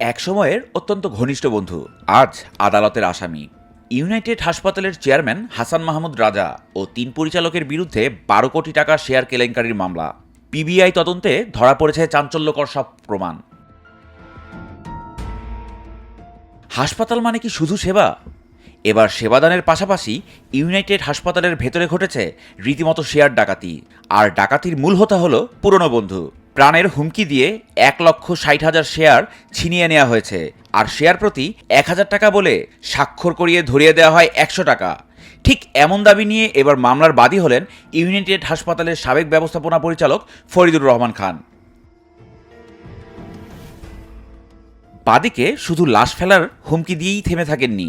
এক সময়ের অত্যন্ত ঘনিষ্ঠ বন্ধু, আজ আদালতের আসামি। ইউনাইটেড হাসপাতালের চেয়ারম্যান হাসান মাহমুদ রাজা ও তিন পরিচালকের বিরুদ্ধে বারো কোটি টাকা শেয়ার কেলেঙ্কারির মামলা। পিবিআই তদন্তে ধরা পড়েছে চাঞ্চল্যকর সব প্রমাণ। হাসপাতাল মানে কি শুধু সেবা? এবার সেবাদানের পাশাপাশি ইউনাইটেড হাসপাতালের ভেতরে ঘটেছে রীতিমতো শেয়ার ডাকাতি। আর ডাকাতির মূল হতা হলো পুরনো বন্ধু। প্রাণের হুমকি দিয়ে এক লক্ষ ষাট হাজার শেয়ার ছিনিয়ে নেওয়া হয়েছে। আর শেয়ার প্রতি এক হাজার টাকা বলে স্বাক্ষর করিয়ে ধরিয়ে দেওয়া হয় একশো টাকা। ঠিক এমন দাবি নিয়ে এবার মামলার বাদী হলেন ইউনাইটেড হাসপাতালের সাবেক ব্যবস্থাপনা পরিচালক ফরিদুর রহমান খান। বাদীকে শুধু লাশ ফেলার হুমকি দিয়েই থেমে থাকেননি।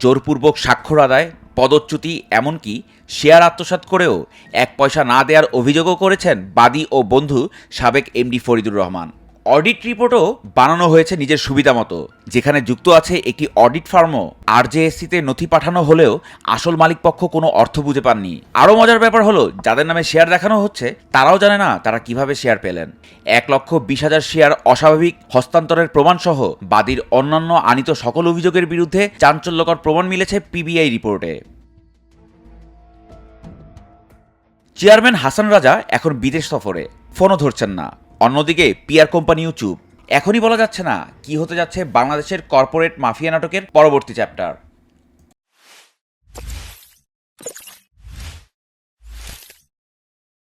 জোরপূর্বক স্বাক্ষর আদায় পদচ্যুতি, এমনকি শেয়ার আত্মসাত করেও এক পয়সা না দেওয়ার অভিযোগও করেছেন বাদী ও বন্ধু সাবেক এমডি ফরিদুর রহমান। অডিট রিপোর্টও বানানো হয়েছে নিজের সুবিধা মতো। যেখানে যুক্ত আছে একটি অডিট ফার্মও। আর আরজেএসসিতে নথি পাঠানো হলেও আসল মালিকপক্ষ কোনো অর্থ বুঝে পাননি। আরও মজার ব্যাপার হলো, যাদের নামে শেয়ার দেখানো হচ্ছে, তারাও জানে না তারা কীভাবে শেয়ার পেলেন। এক লক্ষ বিশ হাজার শেয়ার অস্বাভাবিক হস্তান্তরের প্রমাণসহ বাদীর অন্যান্য আনিত সকল অভিযোগের বিরুদ্ধে চাঞ্চল্যকর প্রমাণ মিলেছে পিবিআই রিপোর্টে। চেয়ারম্যান হাসান রাজা এখন বিদেশ সফরে। ফোনও ধরছেন না। অন্যদিকে পিয়ার কোম্পানি চুপ এখনই বলা যাচ্ছে না কি হতে যাচ্ছে বাংলাদেশের কর্পোরেট মাফিয়া নাটকের পরবর্তী চ্যাপ্টার।